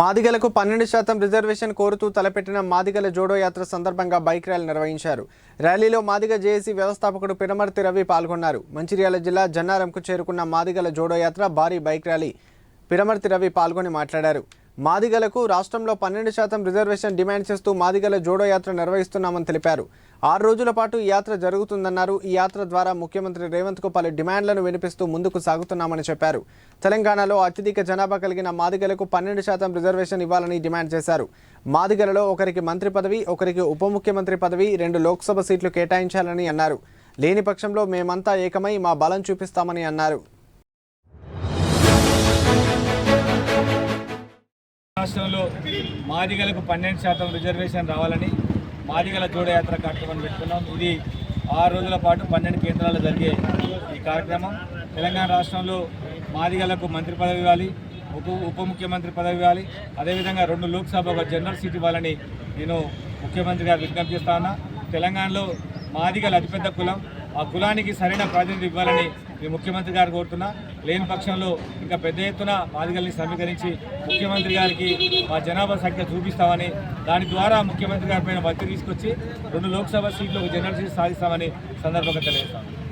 మాదిగలకు పన్నెండు శాతం రిజర్వేషన్ కోరుతూ తలపెట్టిన మాదిగల జోడో యాత్ర సందర్భంగా బైక్ ర్యాలీ నిర్వహించారు. ర్యాలీలో మాదిగ జేఏసీ వ్యవస్థాపకుడు పినమర్తి రవి పాల్గొన్నారు. మంచిర్యాల జిల్లా జన్నారంకు చేరుకున్న మాదిగల జోడో యాత్ర భారీ బైక్ ర్యాలీ పిరమర్తి రవి పాల్గొని మాట్లాడారు. మాదిగలకు రాష్ట్రంలో పన్నెండు శాతం రిజర్వేషన్ డిమాండ్ చేస్తూ మాదిగల జోడో యాత్ర నిర్వహిస్తున్నామని తెలిపారు. ఆరు రోజుల పాటు ఈ యాత్ర జరుగుతుందన్నారు. ఈ యాత్ర ద్వారా ముఖ్యమంత్రి రేవంత్కు పలు డిమాండ్లను వినిపిస్తూ ముందుకు సాగుతున్నామని చెప్పారు. తెలంగాణలో అత్యధిక జనాభా కలిగిన మాదిగలకు పన్నెండు శాతం రిజర్వేషన్ ఇవ్వాలని డిమాండ్ చేశారు. మాదిగలలో ఒకరికి మంత్రి పదవి ఒకరికి ఉప ముఖ్యమంత్రి పదవి రెండు లోక్సభ సీట్లు కేటాయించాలని అన్నారు. లేని పక్షంలో మేమంతా ఏకమై మా బలం చూపిస్తామని అన్నారు. రాష్ట్రంలో మాదిగలకు పన్నెండు శాతం రిజర్వేషన్ రావాలని మాదిగల జోడయాత్ర కార్యక్రమం పెట్టుకున్నాం. ఇది ఆరు రోజుల పాటు పన్నెండు కేంద్రాలు జరిగే ఈ కార్యక్రమం. తెలంగాణ రాష్ట్రంలో మాదిగలకు మంత్రి పదవి ఇవ్వాలి ఉప ఉప ముఖ్యమంత్రి పదవి ఇవ్వాలి. అదేవిధంగా రెండు లోక్సభ ఒక జనరల్ సీట్ ఇవ్వాలని నేను ముఖ్యమంత్రి గారు విజ్ఞప్తి చేస్తా ఉన్నా. తెలంగాణలో మాదిగల అతిపెద్ద కులం. ఆ కులానికి సరైన ప్రాతినిధ్యం ఇవ్వాలని మీ ముఖ్యమంత్రి గారు కోరుతున్నా లేని పక్షంలో ఇంకా పెద్ద ఎత్తున మాదిగల్ని సమీకరించి ముఖ్యమంత్రి గారికి మా జనాభా సంఖ్య చూపిస్తామని దాని ద్వారా ముఖ్యమంత్రి గారి పైన ఒత్తిడి తీసుకొచ్చి రెండు లోక్సభ సీట్లు ఒక జనరల్ సీట్ సాధిస్తామని సందర్భంగా తెలియజేస్తాను